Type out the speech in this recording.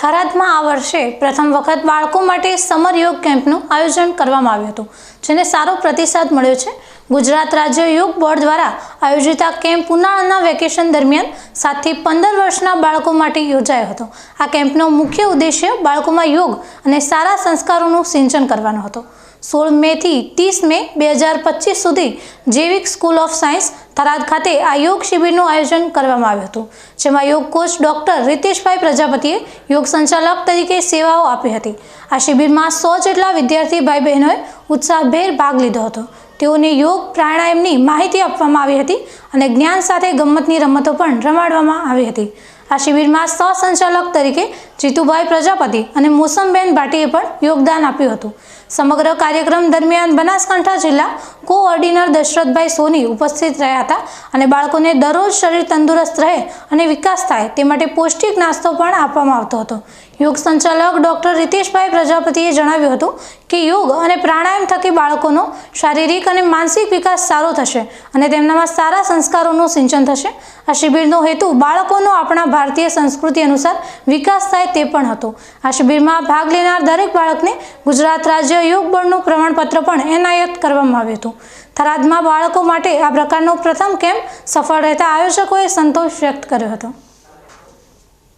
થરાદમાં આ વર્ષે પ્રથમ વખત બાળકો માટે સમર યોગ કેમ્પનું આયોજન કરવામાં આવ્યું હતું, જેને સારો પ્રતિસાદ મળ્યો છે. ગુજરાત રાજ્ય યોગ બોર્ડ દ્વારા આયોજિત આ કેમ્પ ઉનાળાના વેકેશન દરમિયાન સાતથી પંદર વર્ષના બાળકો માટે યોજાયો હતો. આ કેમ્પનો મુખ્ય ઉદ્દેશ્ય બાળકોમાં યોગ અને સારા સંસ્કારોનું સિંચન કરવાનો હતો. સોળ મેથી ત્રીસ મે બે હજાર પચીસ સુધી જૈવિક સ્કૂલ ઓફ સાયન્સ થરાદ ખાતે આ યોગ શિબિરનું આયોજન કરવામાં આવ્યું હતું, જેમાં યોગ કોચ ડૉક્ટર રીતેશભાઈ પ્રજાપતિએ યોગ સંચાલક તરીકે સેવાઓ આપી હતી. આ શિબિરમાં સો જેટલા વિદ્યાર્થી ભાઈ બહેનોએ ઉત્સાહભેર ભાગ લીધો હતો. તેઓને યોગ પ્રાણાયામની માહિતી આપવામાં આવી હતી અને જ્ઞાન સાથે ગમ્મતની રમતો પણ રમાડવામાં આવી હતી. આ શિબિરમાં સહસંચાલક તરીકે જીતુભાઈ પ્રજાપતિ અને મોસમબેન ભાટીએ પણ યોગદાન આપ્યું હતું. સમગ્ર કાર્યક્રમ દરમિયાન બનાસકાંઠા જિલ્લા કોઓર્ડિનર દશરથભાઈ સોની ઉપસ્થિત રહ્યા હતા અને બાળકોને દરરોજ શરીર તંદુરસ્ત રહે અને વિકાસ થાય તે માટે પૌષ્ટિક નાસ્તો પણ આપવામાં આવતો હતો. યોગ સંચાલક ડૉક્ટર રીતેશભાઈ પ્રજાપતિએ જણાવ્યું હતું કે યોગ અને પ્રાણાયામ થકી બાળકોનો શારીરિક અને માનસિક વિકાસ સારો થશે અને તેમનામાં સારા સંસ્કારોનું સિંચન થશે. આ શિબિરનો હેતુ બાળકોનો આપણા ભારતીય સંસ્કૃતિ અનુસાર વિકાસ થાય તે પણ હતો. આ શિબિરમાં ભાગ લેનાર દરેક બાળકને ગુજરાત રાજ્ય યોગ બળનું પ્રમાણપત્ર પણ એનાયત કરવામાં આવ્યું હતું. થરાદમાં બાળકો માટે આ પ્રકારનો પ્રથમ કેમ્પ સફળ રહેતા આયોજકોએ સંતોષ વ્યક્ત કર્યો હતો.